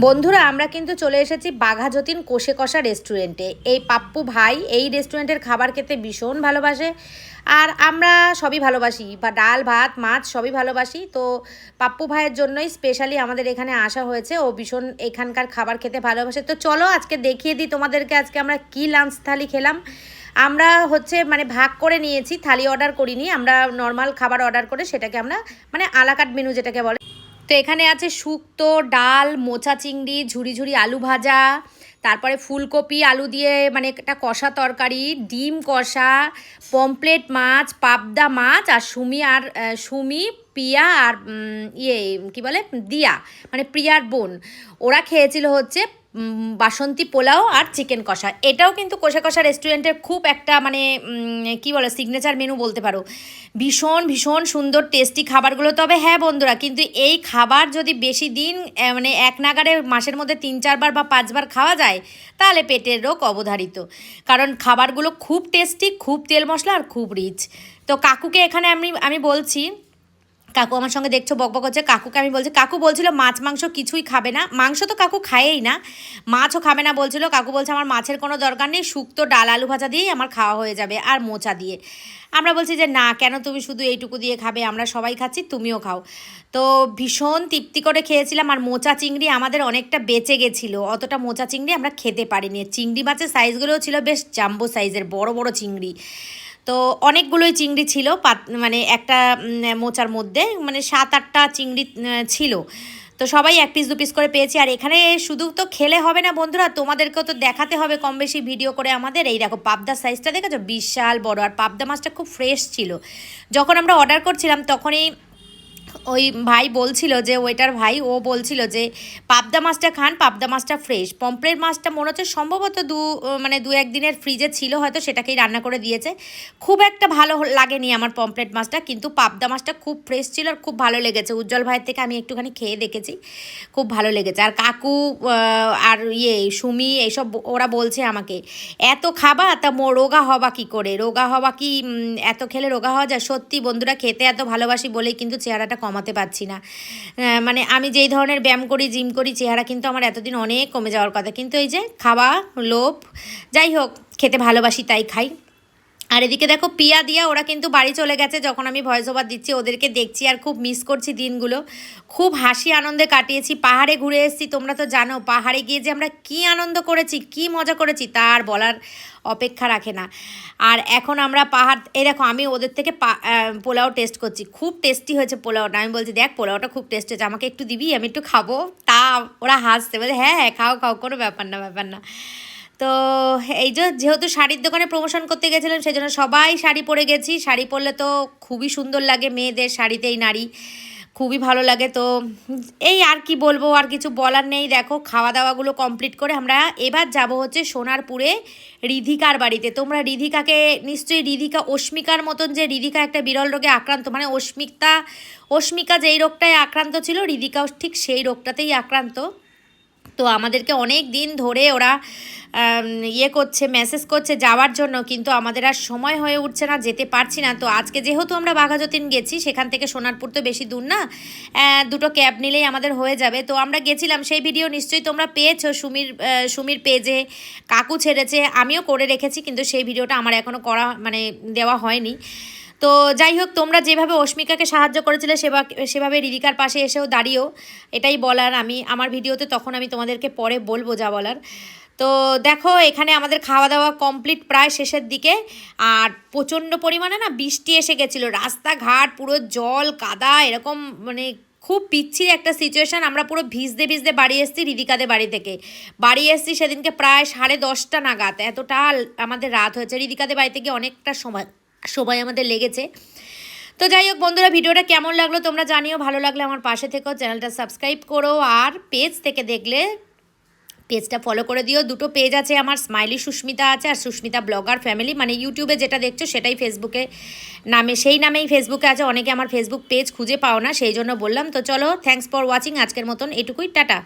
বন্ধুরা, আমরা কিন্তু চলে এসেছি বাঘা যতীন কোষে কষা রেস্টুরেন্টে। এই পাপ্পু ভাই এই রেস্টুরেন্টের খাবার খেতে ভীষণ ভালোবাসে, আর আমরা সবই ভালোবাসি, বা ডাল, ভাত, মাছ সবই ভালোবাসি। তো পাপ্পু ভাইয়ের জন্যই স্পেশালি আমাদের এখানে আসা হয়েছে, ও ভীষণ এখানকার খাবার খেতে ভালোবাসে। তো চলো আজকে দেখিয়ে দিই তোমাদেরকে আজকে আমরা কি লাঞ্চ থালি খেলাম। আমরা হচ্ছে মানে ভাগ করে নিয়েছি, থালি অর্ডার করিনি, আমরা নর্মাল খাবার অর্ডার করে সেটাকে আমরা মানে আলাকাট মেনু যেটাকে বলে তো এখানে আছে শুক্তো, ডাল, মোচা চিংড়ি ঝুড়ি ঝুড়ি আলু ভাজা, তারপরে ফুলকপি, আলু দিয়ে মানে একটা কষা তরকারি, ডিম কষা পমপ্লেট মাছ, পাবদা মাছ, আর সুমি আর সুমি, পিয়া আর ইয়ে কি বলে? দিয়া মানে প্রিয়ার বোন। ওরা খেয়েছিল হচ্ছে বাসন্তী পোলাও আর চিকেন কষা। এটাও কিন্তু কষা কষা রেস্টুরেন্টের খুব একটা মানে কি বলো সিগনেচার মেনু বলতে পারো। ভীষণ ভীষণ সুন্দর টেস্টি খাবারগুলো। তবে হ্যাঁ বন্ধুরা, কিন্তু এই খাবার যদি বেশি দিন মানে এক নাগারে মাসের মধ্যে তিন, চারবার বা পাঁচবার খাওয়া যায়, তাহলে পেটের রোগ অবধারিত। কারণ খাবারগুলো খুব টেস্টি খুব তেল মশলা আর খুব রিচ তো কাকুকে এখানে আমি আমি বলছি কাকু আমার সঙ্গে দেখছ বকবক হচ্ছে। কাকুকে আমি বলছি, কাকু বলছিল, মাছ, মাংস কিছুই খাবে না। মাংস তো কাকু খায়েই না। মাছও খাবে না বলছিল। কাকু বলছে, আমার মাছের কোনো দরকার নেই, শুক্তো, ডাল, আলু ভাজা দিয়েই আমার খাওয়া হয়ে যাবে আর মোচা দিয়ে। আমরা বলছি যে, না, কেন তুমি শুধু এইটুকু দিয়ে খাবে? আমরা সবাই খাচ্ছি, তুমিও খাও। তো ভীষণ তৃপ্তি করে খেয়েছিলাম। আর মোচা চিংড়ি আমাদের অনেকটা বেঁচে গেছিল। অতটা মোচা চিংড়ি আমরা খেতে পারিনি। চিংড়ি মাছের সাইজগুলোও ছিল বেশ জাম্বো সাইজের বড় বড় চিংড়ি। তো অনেকগুলোই চিংড়ি ছিল, পাত- মানে একটা মোচার মধ্যে মানে সাত আটটা চিংড়ি ছিল। তো সবাই এক পিস দু পিস করে পেয়েছি। আর এখানে শুধু তো খেলে হবে না বন্ধুরা, তোমাদেরকেও তো দেখাতে হবে কম বেশি ভিডিও করে আমাদের। এই দেখো, পাবদা সাইজটা দেখেছ? বিশাল বড়। আর পাবদা মাছটা খুব ফ্রেশ ছিল। যখন আমরা অর্ডার করছিলাম, তখনই ওই ভাই বলছিল যে, ওইটার ভাই, ও বলছিল যে, পাবদা মাছটা খান, পাবদা মাছটা ফ্রেশ পম্পলেট মাছটা মনে হচ্ছে সম্ভবত দু মানে দু একদিনের ফ্রিজে ছিল, হয়তো সেটাকেই রান্না করে দিয়েছে। খুব একটা ভালো লাগেনি আমার পম্পলেট মাছটা, কিন্তু পাবদা মাছটা খুব ফ্রেশ ছিল আর খুব ভালো লেগেছে। উজ্জ্বল ভাইয়ের থেকে আমি একটুখানি খেয়ে দেখেছি, খুব ভালো লেগেছে। আর কাকু আর ইয়ে সুমি, এইসব ওরা বলছে আমাকে, এত খাবা, তা মো রোগা হবা কি করে? রোগা হবা কি এত খেলে রোগা হওয়া যায়? সত্যি বন্ধুরা, খেতে এত ভালোবাসি বলেই কিন্তু চেহারাটা কমাতে পারছি না। মানে আমি যেই ধরনের ব্যায়াম করি জিম করি, চেহারা কিন্তু আমার এতদিন অনেক কমে যাওয়ার কথা। কিন্তু এই যে খাওয়া, লোভ, যাই হোক, খেতে ভালোবাসি, তাই খাই। আর এদিকে দেখো পিয়া দিয়া, ওরা কিন্তু বাড়ি চলে গেছে যখন আমি ভয়েস ওভার দিচ্ছি, ওদেরকে দেখছি আর খুব মিস করছি দিনগুলো। খুব হাসি আনন্দে কাটিয়েছি, পাহাড়ে ঘুরে এসেছি, তোমরা তো জানো, পাহাড়ে গিয়ে যে আমরা কি আনন্দ করেছি, কি মজা করেছি তার বলার অপেক্ষা রাখে না। আর এখন আমরা পাহাড়, এই দেখো আমি ওদের থেকে পোলাও টেস্ট করছি, খুব টেস্টি হয়েছে পোলাওটা আমি বলছি, দেখ, পোলাওটা খুব টেস্ট হয়েছে, আমাকে একটু দিবি? আমি একটু খাব। তা ওরা হাসতে বলে হ্যাঁ হ্যাঁ খাও খাও, কোনো ব্যাপার না ব্যাপার না। তো এই যে যেহেতু শাড়ির দোকানে প্রমোশন করতে গেছিলাম সেই জন্য সবাই শাড়ি পরে গেছি। শাড়ি পরলে তো খুবই সুন্দর লাগে মেয়েদের শাড়িতেই নারী। খুবই ভালো লাগে। তো এই আর কি বলব, আর কিছু বলার নেই। দেখো খাওয়া দাওয়াগুলো কমপ্লিট করে আমরা এবার যাব হচ্ছে সোনারপুরে রিধিকার বাড়িতে। তোমরা রিধিকাকে, নিশ্চয়ই রিধিকা অস্মিকার মতন যে রিধিকা একটা বিরল রোগে আক্রান্ত মানে অস্মিতা অস্মিকা যেই রোগটায় আক্রান্ত ছিল, রিধিকাও ঠিক সেই রোগটাতেই আক্রান্ত। তো আমাদেরকে অনেক দিন ধরে ওরা ইয়ে করছে মেসেজ করছে যাওয়ার জন্য, কিন্তু আমাদের আর সময় হয়ে উঠছে না, যেতে পারছি না। তো আজকে যেহেতু আমরা বাঘাযতীন গেছি, সেখান থেকে সোনারপুর তো বেশি দূর না দুটো ক্যাব নিলেই আমাদের হয়ে যাবে। তো আমরা গেছিলাম, সেই ভিডিও নিশ্চয়ই তোমরা পেয়েছ, সুমির সুমির পেজে, কাকু ছেড়েছে, আমিও করে রেখেছি, কিন্তু সেই ভিডিওটা আমার এখনও করা মানে দেওয়া হয়নি। তো যাই হোক, তোমরা যেভাবে অস্মিকাকে সাহায্য করেছিলে, সেবা, সেভাবে রিদিকার পাশে এসেও দাঁড়িয়েও, এটাই বলার আমি, আমার ভিডিওতে তখন আমি তোমাদেরকে পরে বলব যা বলার। তো দেখো, এখানে আমাদের খাওয়া দাওয়া কমপ্লিট প্রায় শেষের দিকে, আর প্রচণ্ড পরিমাণে না বৃষ্টি এসে গেছিল। রাস্তাঘাট, পুরো জল, কাদা, এরকম মানে খুব পিচ্ছির একটা সিচুয়েশান আমরা পুরো ভিজতে ভিজতে বাড়ি এসেছি রিদিকাদের বাড়ি থেকে। বাড়ি এসেছি সেদিনকে প্রায় সাড়ে দশটা নাগাদ। এতটা আমাদের রাত হয়েছে। রিদিকাদের বাড়ি থেকে অনেকটা সময় সময় আমাদের লেগেছে। তো যাই হোক বন্ধুরা, ভিডিওটা কেমন লাগল তোমরা জানিও, ভালো লাগলে আমার পাশে থেকেও চ্যানেলটা সাবস্ক্রাইব করো, আর পেজ থেকে দেখলে পেজটা ফলো করে দিও। দুটো পেজ আছে আমার স্মাইলি সুস্মিতা আছে আর সুস্মিতা ব্লগার ফ্যামিলি মানে ইউটিউবে যেটা দেখছ সেটাই ফেসবুকে নামে, সেই নামেই ফেসবুকে আছে। অনেকে আমার ফেসবুক পেজ খুঁজে পাও না, সেই জন্য বললাম। তো চলো থ্যাঙ্কস ফর ওয়াচিং আজকের মতন এটুকুই, টাটা।